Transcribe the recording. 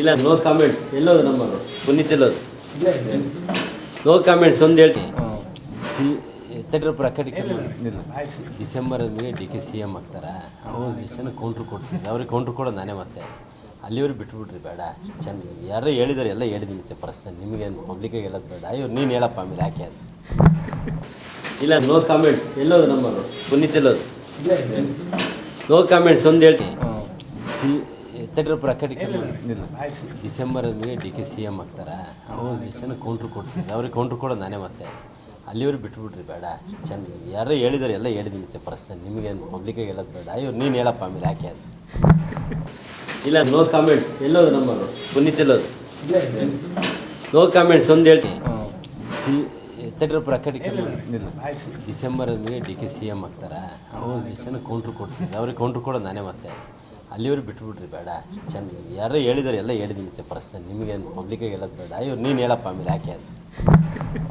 ಇಲ್ಲ no comments ಎಲ್ಲೋದು number Puneeth ಎಲ್ಲೋದು. ನೋ ಕಾಮೆಂಟ್ಸ್ ಒಂದು ಹೇಳ್ತೀನಿ. ಸಿ ನಿಲ್ಲ. ಡಿಸೆಂಬರ್ ಮೇಲೆ ಡಿ ಕೆ ಸಿ ಎಂ ಆಗ್ತಾರೆ? ಅವ್ರು ಜನ ಕೌಂಟ್ರ್ ಕೊಡ್ತೀನಿ ಅವ್ರಿಗೆ ಕೌಂಟ್ರ್ ಕೊಡೋದು ನಾನೇ ಮತ್ತೆ. ಅಲ್ಲಿವರೆಗೆ ಬಿಟ್ಬಿಟ್ರಿ ಬೇಡ. ಚೆನ್ನಾಗಿ ಯಾರೋ ಹೇಳಿದಾರೆ ಎಲ್ಲ ಹೇಳಿದ್ದೀನಿ ಮತ್ತೆ ಪರ್ಸ್ನಲ್ ನಿಮಗೆ ಪಬ್ಲಿಕ್ಕಾಗಿ ಹೇಳೋದು ಬೇಡ. ಅಯ್ಯೋ ನೀನು ಹೇಳಪ್ಪ ಆಮೇಲೆ ಯಾಕೆ ಅದು ಇಲ್ಲ ನೋ ಕಾಮೆಂಟ್ಸ್ ಎಲ್ಲೋದು ನಂಬರು ಪುನೀತ್ ಎಲ್ಲೋದು? ನೋ ಕಾಮೆಂಟ್ಸ್ ಒಂದು ಹೇಳ್ತೀನಿ. ಸಿ ಈ ಡಿಸೆಂಬರ್ ಮೇಲೆ ಡಿ ಕೆ ಸಿ ಎಂ ಆಗ್ತಾರೆ. ಅವ್ರು ಎಷ್ಟು ಜನ ಕೌಂಟ್ರ್ ಕೊಡ್ತೀನಿ ಅವ್ರಿಗೆ ಕೌಂಟ್ರ್ ಕೊಡೋದು ನಾನೇ ಮತ್ತೆ. ಅಲ್ಲಿವ್ರು ಬಿಟ್ಬಿಟ್ರಿ, ಬೇಡ. ಚೆನ್ನಾಗಿ ಯಾರೋ ಹೇಳಿದಾರೆ, ಎಲ್ಲ ಮತ್ತೆ ಪರ್ಸ್ನಲ್ ನಿಮಗೆ ಪಬ್ಲಿಕ್ಕಾಗಿ ಹೇಳೋದು ಬೇಡ. ಅಯ್ಯೋ ನೀನು ಹೇಳಪ್ಪ ಆಮೇಲೆ ಯಾಕೆ ಅದು ಇಲ್ಲ ನೋ ಕಾಮೆಂಟ್ಸ್ ಎಲ್ಲೋದು ನಂಬರು ಪುನೀತ್ ಎಲ್ಲೋದು ನೋ ಕಾಮೆಂಟ್ಸ್ ಒಂದು ಹೇಳ್ತೀನಿ. ಸಿ ಈ ಡಿಸೆಂಬರ್ ಮೇಲೆ ಡಿ ಕೆ ಸಿ ಎಂ ಆಗ್ತಾರೆ. ಅವ್ರು ಎಷ್ಟು ಜನ ಕೌಂಟ್ರ್ ಕೊಡ್ತೀನಿ ಅವ್ರಿಗೆ ಕೌಂಟ್ರ್ ಕೊಡೋದು ನಾನೇ ಮತ್ತೆ. ಅಲ್ಲಿವರೆಗೆ ಬಿಟ್ಬಿಡ್ರಿ ಬೇಡ. ಚೆನ್ನಾಗಿ ಯಾರೋ ಹೇಳಿದಾರೆ ಎಲ್ಲ ಹೇಳಿದ್ದೀನಿ ಪ್ರಶ್ನೆ ನಿಮಗೇನು ನಿಮಗೆ ಪಬ್ಲಿಕ್ಕಾಗಿ ಹೇಳೋದು ಬೇಡ. ಇವ್ರು ನೀನು ಹೇಳಪ್ಪ ಆಮೇಲೆ ಯಾಕೆ ಅಂತ.